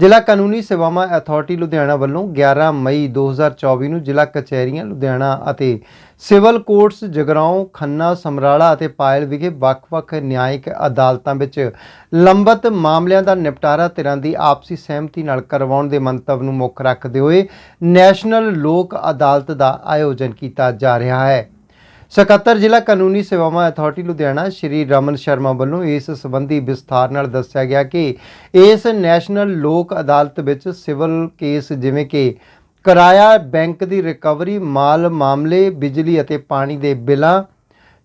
ਜ਼ਿਲ੍ਹਾ ਕਾਨੂੰਨੀ ਸੇਵਾਵਾਂ ਅਥਾਰਟੀ ਲੁਧਿਆਣਾ ਵੱਲੋਂ 11 ਮਈ 2024 ਨੂੰ ਜ਼ਿਲ੍ਹਾ ਕਚਹਿਰੀਆਂ, ਲੁਧਿਆਣਾ ਅਤੇ ਸਿਵਲ ਕੋਰਟਸ, ਜਗਰਾਉਂ, ਖੰਨਾ, ਸਮਰਾਲਾ ਅਤੇ ਪਾਇਲ ਵਿਖੇ ਵੱਖ-ਵੱਖ ਨਿਆਇਕ ਅਦਾਲਤਾਂ ਵਿੱਚ ਲੰਬਤ ਮਾਮਲਿਆਂ ਦਾ ਨਿਪਟਾਰਾ ਧਿਰਾਂ ਦੀ ਆਪਸੀ ਸਹਿਮਤੀ ਨਾਲ ਕਰਵਾਉਣ ਦੇ ਮੰਤਵ ਨੂੰ ਮੁੱਖ ਰੱਖਦੇ ਹੋਏ ਨੈਸ਼ਨਲ ਲੋਕ ਅਦਾਲਤ ਦਾ ਆਯੋਜਨ ਕੀਤਾ ਜਾ ਰਿਹਾ ਹੈ। ਸਕੱਤਰ ਜ਼ਿਲ੍ਹਾ ਕਾਨੂੰਨੀ ਸੇਵਾਵਾਂ ਅਥਾਰਟੀ ਲੁਧਿਆਣਾ ਸ਼੍ਰੀ ਰਮਨ ਸ਼ਰਮਾ ਵੱਲੋਂ ਇਸ ਸੰਬੰਧੀ ਵਿਸਥਾਰ ਨਾਲ ਦੱਸਿਆ ਗਿਆ ਕਿ ਇਸ ਨੈਸ਼ਨਲ ਲੋਕ ਅਦਾਲਤ ਵਿੱਚ ਸਿਵਲ ਕੇਸ ਜਿਵੇਂ ਕਿ ਕਿਰਾਇਆ, ਬੈਂਕ ਦੀ ਰਿਕਵਰੀ, ਮਾਲ ਮਾਮਲੇ, ਬਿਜਲੀ ਅਤੇ ਪਾਣੀ ਦੇ ਬਿੱਲਾਂ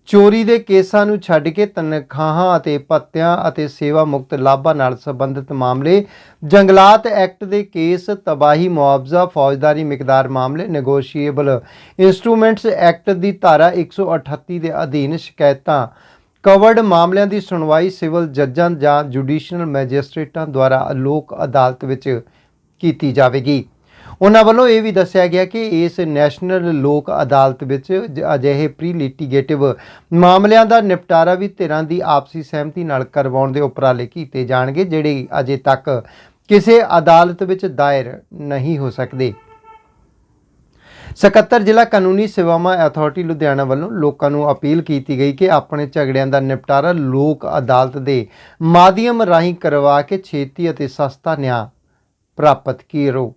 ਚੋਰੀ ਦੇ ਕੇਸਾਂ ਨੂੰ ਛੱਡ ਕੇ ਤਨਖਾਹਾਂ ਅਤੇ ਭੱਤਿਆਂ ਅਤੇ ਸੇਵਾ ਮੁਕਤ ਲਾਭਾਂ ਨਾਲ ਸੰਬੰਧਿਤ ਮਾਮਲੇ, ਜੰਗਲਾਤ ਐਕਟ ਦੇ ਕੇਸ, ਤਬਾਹੀ ਮੁਆਵਜ਼ਾ, ਫੌਜਦਾਰੀ ਮਿਕਦਾਰ ਮਾਮਲੇ ਨੈਗੋਸ਼ੀਏਬਲ ਇਨਸਟਰੂਮੈਂਟਸ ਐਕਟ ਦੀ ਧਾਰਾ 138 ਦੇ ਅਧੀਨ ਸ਼ਿਕਾਇਤਾਂ, ਕਵਰਡ ਮਾਮਲਿਆਂ ਦੀ ਸੁਣਵਾਈ ਸਿਵਲ ਜੱਜਾਂ ਜਾਂ ਜੁਡੀਸ਼ੀਅਲ ਮੈਜਿਸਟ੍ਰੇਟਾਂ ਦੁਆਰਾ ਲੋਕ ਅਦਾਲਤ ਵਿੱਚ ਕੀਤੀ ਜਾਵੇਗੀ। ਉਹਨਾਂ ਵੱਲੋਂ ਇਹ ਵੀ ਦੱਸਿਆ ਗਿਆ ਕਿ ਇਸ ਨੈਸ਼ਨਲ ਲੋਕ ਅਦਾਲਤ ਵਿੱਚ ਅਜਿਹੇ ਪ੍ਰੀ ਲਿਟੀਗੇਟਿਵ ਮਾਮਲਿਆਂ ਦਾ ਨਿਪਟਾਰਾ ਵੀ ਧਿਰਾਂ ਦੀ ਆਪਸੀ ਸਹਿਮਤੀ ਨਾਲ ਕਰਵਾਉਣ ਦੇ ਉਪਰਾਲੇ ਕੀਤੇ ਜਾਣਗੇ, ਜਿਹੜੇ ਅਜੇ ਤੱਕ ਕਿਸੇ ਅਦਾਲਤ ਵਿੱਚ ਦਾਇਰ ਨਹੀਂ ਹੋ ਸਕਦੇ। ਸਕੱਤਰ ਜ਼ਿਲ੍ਹਾ ਕਾਨੂੰਨੀ ਸੇਵਾਵਾਂ ਅਥਾਰਟੀ ਲੁਧਿਆਣਾ ਵੱਲੋਂ ਲੋਕਾਂ ਨੂੰ ਅਪੀਲ ਕੀਤੀ ਗਈ ਕਿ ਆਪਣੇ ਝਗੜਿਆਂ ਦਾ ਨਿਪਟਾਰਾ ਲੋਕ ਅਦਾਲਤ ਦੇ ਮਾਧਿਅਮ ਰਾਹੀਂ ਕਰਵਾ ਕੇ ਛੇਤੀ ਅਤੇ ਸਸਤਾ ਨਿਆਂ ਪ੍ਰਾਪਤ ਕਰੋ।